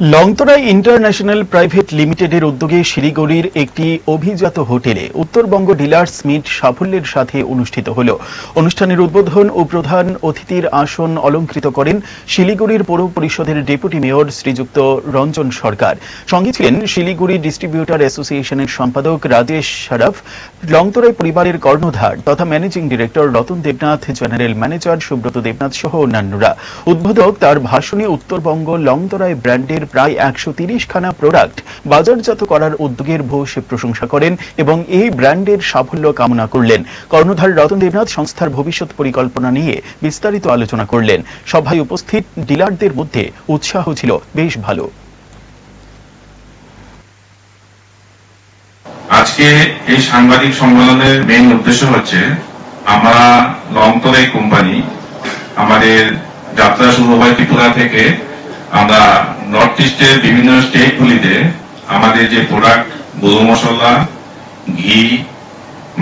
লংতরাই international private লিমিটেডের উদ্যোগে শিলিগুড়ির একটি অভিজাত হোটেলে উত্তরবঙ্গ ডিলার্স মিট সাফল্যের সাথে অনুষ্ঠিত হল। অনুষ্ঠানের উদ্বোধন ও প্রধান অতিথির আসন অলঙ্কৃত করেন শিলিগুড়ির পৌর পরিষদের ডেপুটি মেয়র শ্রীযুক্ত রঞ্জন সরকার। সঙ্গে ছিলেন শিলিগুড়ি ডিস্ট্রিবিউটার অ্যাসোসিয়েশনের সম্পাদক রাজেশ শরফ লংতরাই পরিবারের কর্ণধার তথা managing director Ratan Debnath, general manager Subrata Debnath সহ অন্যান্যরা। উদ্বোধক তার ভাষণে উত্তরবঙ্গ লংতরাই ব্র্যান্ডের প্রায় একশো খানা প্রোডাক্ট বাজারজাত করার উদ্যোগের ভূয়সী প্রশংসা করেন এবং এই ব্র্যান্ডের সাফল্য কামনা করলেন। কর্ণধার রতন দেবনাথ সংস্থার ভবিষ্যৎ পরিকল্পনা নিয়ে বিস্তারিত আলোচনা করলেন। সভায় উপস্থিত ডিলারদের মধ্যে উৎসাহ ছিল। বেশ ভালো। আজকে এই সাংবাদিক সম্মেলনের মেইন উদ্দেশ্য হচ্ছে, আমরা লংতরাই কোম্পানি আমাদের যাত্রা শুরু হয় ত্রিপুরা থেকে, আমরা নর্থ ইস্টের বিভিন্ন স্টেটগুলিতে আমাদের যে প্রোডাক্ট গরু মশলা, ঘি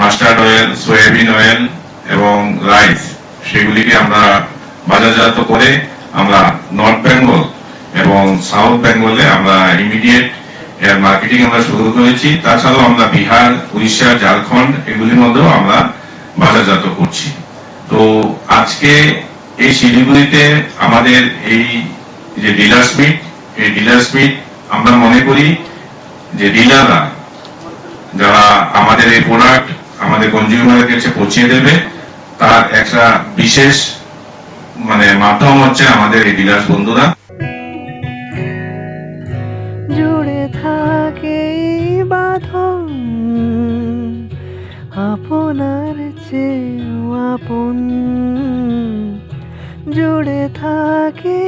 মাস্টার্ড অয়েল সয়াবিন অয়েল এবং রাইস সেগুলিকে আমরা বাজারজাত করে আমরা নর্থ বেঙ্গল এবং সাউথ বেঙ্গলে আমরা ইমিডিয়েট এর মার্কেটিং আমরা শুরু করেছি। তাছাড়াও আমরা বিহার, উড়িষ্যা, ঝাড়খণ্ড এগুলির মধ্যেও আমরা বাজারজাত করছি। তো আজকে এই শিলিগুড়িতে আমাদের এই যে ডিলার্স মিট এই ডিলার্স মিট আমরা মনে করি যে ডিলাররা যারা আমাদের এই প্রোডাক্ট আমাদের কনজিউমারের কাছে পৌঁছিয়ে দেবে, তার একটা বিশেষ মানে মাধ্যম হচ্ছে আমাদের এই ডিলার্স বন্ধুরা। জুড়ে থাকে আপনার চেয়েও আপন। জুড়ে থাকে